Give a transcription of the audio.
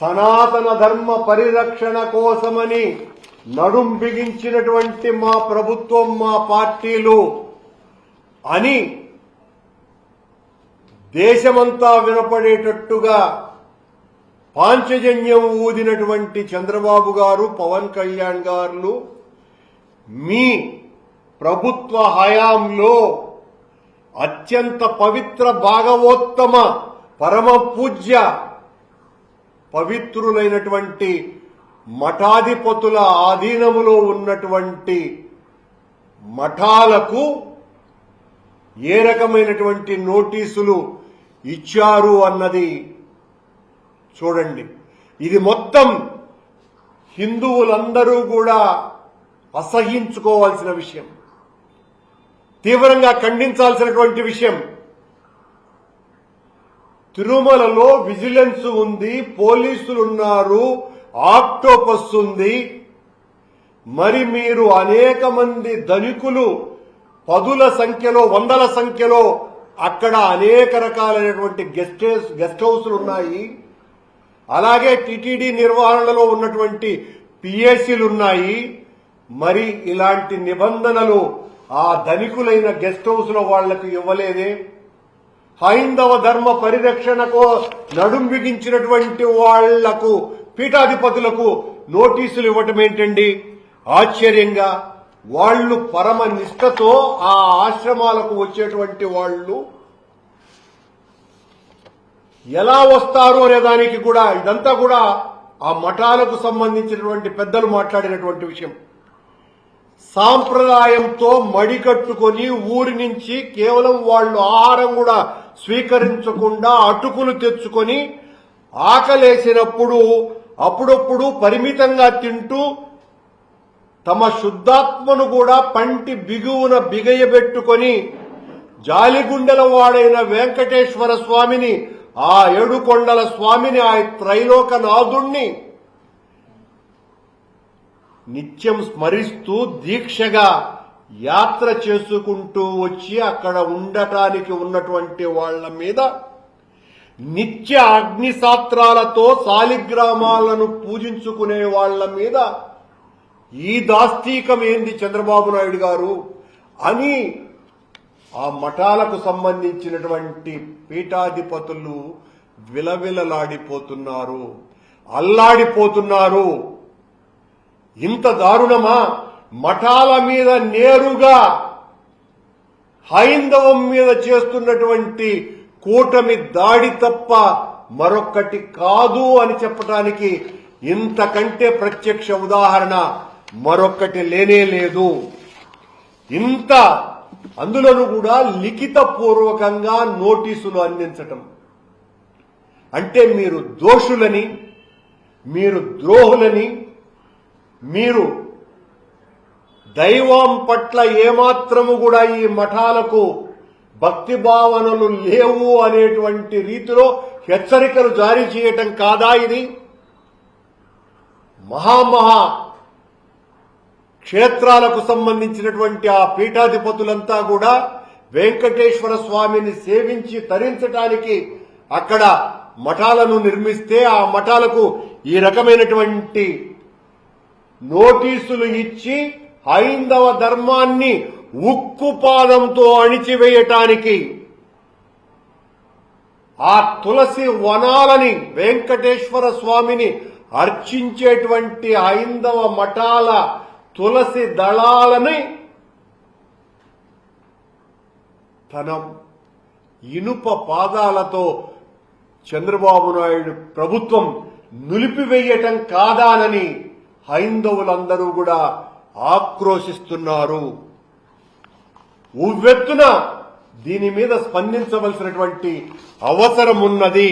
సనాతన ధర్మ పరిరక్షణ కోసమని నడుం బిగించినటువంటి మా ప్రభుత్వం మా పార్టీలు అని దేశమంతా వినపడేటట్టుగా పాంచజన్యం ఊదినటువంటి చంద్రబాబు గారు పవన్ కళ్యాణ్ గారు మీ ప్రభుత్వ హయాంలో అత్యంత పవిత్ర భాగవోత్తమ పరమ పూజ్య పవిత్రులైనటువంటి మఠాధిపతుల ఆధీనములో ఉన్నటువంటి మఠాలకు ఏ రకమైనటువంటి నోటీసులు ఇచ్చారు అన్నది చూడండి. ఇది మొత్తం హిందువులందరూ కూడా అసహించుకోవాల్సిన విషయం. తీవ్రంగా ఖండించాల్సినటువంటి విషయం. తిరుమలలో విజిలెన్స్ ఉంది పోలీసులు ఉన్నారు ఆక్టోపస్ ఉంది. మరి మీరు అనేక మంది ధనికులు పదుల సంఖ్యలో వందల సంఖ్యలో అక్కడ అనేక రకాలైనటువంటి గెస్ట్ హౌస్ గెస్ట్ హౌస్లు ఉన్నాయి. అలాగే టిటిడి నిర్వహణలో ఉన్నటువంటి పిఎస్సీలు ఉన్నాయి. మరి ఇలాంటి నిబంధనలు ఆ ధనికులైన గెస్ట్ హౌస్లో వాళ్ళకు ఇవ్వలేదే? హైందవ ధర్మ పరిరక్షణకు నడుం బిగించినటువంటి వాళ్ళకు పీఠాధిపతులకు నోటీసులు ఇవ్వటం ఏంటండి? ఆశ్చర్యంగా వాళ్ళు పరమ నిష్టతో ఆ ఆశ్రమాలకు వచ్చేటువంటి వాళ్ళు ఎలా వస్తారు అనే దానికి కూడా ఇదంతా కూడా ఆ మఠాలకు సంబంధించినటువంటి పెద్దలు మాట్లాడినటువంటి విషయం. సాంప్రదాయంతో మడికట్టుకొని ఊరి నుంచి కేవలం వాళ్ళు ఆహారం కూడా స్వీకరించకుండా అటుకులు తెచ్చుకొని ఆకలేసినప్పుడు అప్పుడప్పుడు పరిమితంగా తింటూ తమ శుద్ధాత్మను కూడా పంటి బిగువున బిగయబెట్టుకొని జాలిగుండెల వాడైన వెంకటేశ్వర స్వామిని ఆ ఏడుకొండల స్వామిని ఆ త్రైలోకనాథుణ్ణి నిత్యం స్మరిస్తూ దీక్షగా యాత్ర చేసుకుంటూ వచ్చి అక్కడ ఉండటానికి ఉన్నటువంటి వాళ్ళ మీద నిత్య అగ్నిశాస్త్రాలతో సాలిగ్రామాలను పూజించుకునే వాళ్ళ మీద ఈ దాస్తీకం ఏంది చంద్రబాబు నాయుడు గారు అని ఆ మఠాలకు సంబంధించినటువంటి పీఠాధిపతులు విలవిలలాడిపోతున్నారు అల్లాడిపోతున్నారు. ఇంత దారుణమా? మఠాల మీద నేరుగా హైందవం మీద చేస్తున్నటువంటి కూటమి దాడి తప్ప మరొక్కటి కాదు అని చెప్పటానికి ఇంతకంటే ప్రత్యక్ష ఉదాహరణ మరొక్కటి లేనే లేదు. ఇంత అందులోనూ కూడా లిఖిత పూర్వకంగా నోటీసులు అందించటం. అంటే మీరు దోషులని మీరు ద్రోహులని మీరు దైవం పట్ల ఏమాత్రము కూడా ఈ మఠాలకు భక్తి భావనలు లేవు అనేటువంటి రీతిలో హెచ్చరికలు జారీ చేయటం కాదా ఇది? మహామహా క్షేత్రాలకు సంబంధించినటువంటి ఆ పీఠాధిపతులంతా కూడా వెంకటేశ్వర స్వామిని సేవించి తరించటానికి అక్కడ మఠాలను నిర్మిస్తే ఆ మఠాలకు ఈ రకమైనటువంటి నోటీసులు ఇచ్చి హైందవ ధర్మాన్ని ఉక్కుపాదంతో అణిచివేయటానికి ఆ తులసి వనాలని వెంకటేశ్వర స్వామిని అర్చించేటువంటి హైందవ మఠాల తులసి దళాలని తన ఇనుప పాదాలతో చంద్రబాబు నాయుడు ప్రభుత్వం నులిపివేయటం కాదానని హైందవులందరూ కూడా ఆక్రోశిస్తున్నారు. ఉవ్వెత్తున దీని మీద స్పందించవలసినటువంటి అవసరం ఉన్నది